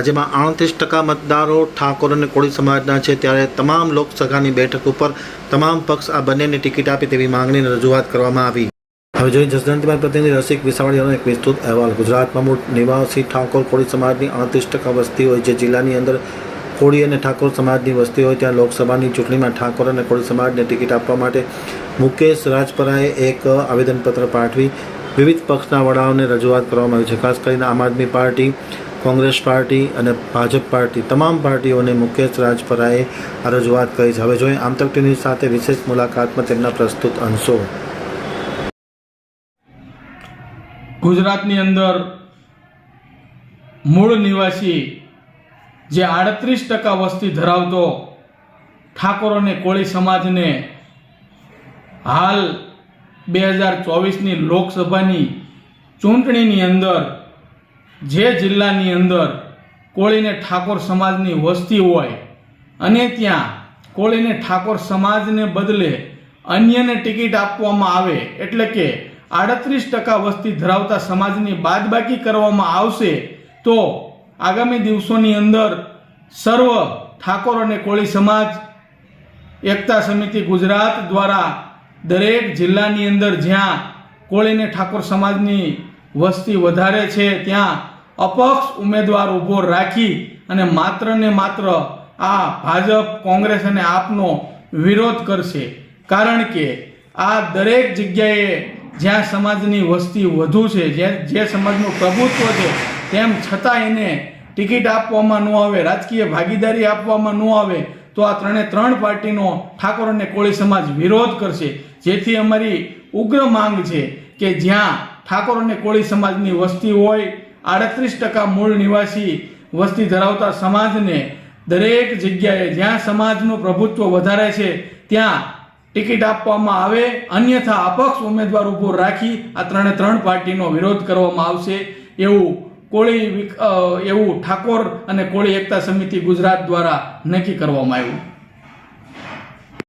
રાજ્યમાં આડત્રીસ ટકા મતદારો ઠાકોર અને કોળી સમાજના છે ત્યારે તમામ લોકસભાની બેઠક ઉપર તમામ પક્ષ આ બંનેને ટિકિટ આપે તેવી માંગણીની રજૂઆત કરવામાં આવી. હવે જોઈએ જસદંતમાં પ્રતિનિધિ રસિક વિસાવડીયાનો એક વિસ્તૃત અહેવાલ. ગુજરાતમાં મૂળ નિવાસી ઠાકોર, કોળી સમાજની આડત્રીસ ટકા વસ્તી હોય જે જિલ્લાની અંદર કોળી અને ઠાકોર સમાજની વસ્તી હોય ત્યાં લોકસભાની ચૂંટણીમાં ઠાકોર અને કોળી સમાજને ટિકિટ આપવા માટે મુકેશ રાજપરાએ એક આવેદનપત્ર પાઠવી. વિવિધ પક્ષના વડાઓને રજૂઆત કરવામાં આવી છે. ખાસ કરીને આમ આદમી પાર્ટી કોંગ્રેસ પાર્ટી અને ભાજપ પાર્ટી તમામ પાર્ટીઓને મુકેશ રાજપરાએ આ રજૂઆત કરી છે. હવે જોઈએ આમતક ટીવી સાથે વિશેષ મુલાકાતમાં તેમના પ્રસ્તુત અંશો. ગુજરાતની અંદર મૂળ નિવાસી જે આડત્રીસ ટકા વસ્તી ધરાવતો ઠાકોર અને કોળી સમાજને હાલ બે હજાર ચોવીસની લોકસભાની ચૂંટણીની અંદર જે જિલ્લાની અંદર કોળીને ઠાકોર સમાજની વસ્તી હોય અને ત્યાં કોળીને ઠાકોર સમાજને બદલે અન્યને ટિકિટ આપવામાં આવે એટલે કે આડત્રીસ ટકા વસ્તી ધરાવતા સમાજની બાદબાકી કરવામાં આવશે, તો આગામી દિવસોની અંદર સર્વ ઠાકોર અને કોળી સમાજ, એકતા સમિતિ ગુજરાત દ્વારા દરેક જિલ્લાની અંદર જ્યાં કોળીને ઠાકોર સમાજની વસ્તી વધારે છે, ત્યાં અપક્ષ ઉમેદવાર ઊભો રાખી અને માત્ર ને માત્ર આ ભાજપ, કોંગ્રેસ અને આપનો વિરોધ કરશે. કારણ કે આ દરેક જગ્યાએ જ્યાં સમાજની વસ્તી વધુ છે, જે જે સમાજનું પ્રભુત્વ છે, તેમ છતાં એને ટિકિટ આપવામાં ન આવે, રાજકીય ભાગીદારી આપવામાં ન આવે, તો આ ત્રણે ત્રણ પાર્ટીનો ઠાકોર અને કોળી સમાજ વિરોધ કરશે. જેથી અમારી ઉગ્ર માંગ છે કે જ્યાં ઠાકોર અને કોળી સમાજની વસ્તી હોય, આડત્રીસ ટકા મૂળ નિવાસી વસ્તી ધરાવતા સમાજને દરેક જગ્યાએ જ્યાં સમાજનું પ્રભુત્વ વધારે છે, ત્યાં ટિકિટ આપવામાં આવે, અન્યથા અપક્ષ ઉમેદવાર ઊભો રાખી આ ત્રણે ત્રણ પાર્ટીનો વિરોધ કરવામાં આવશે. એવું કોળી એવું ઠાકોર અને કોળી એકતા સમિતિ ગુજરાત દ્વારા નક્કી કરવામાં આવ્યું.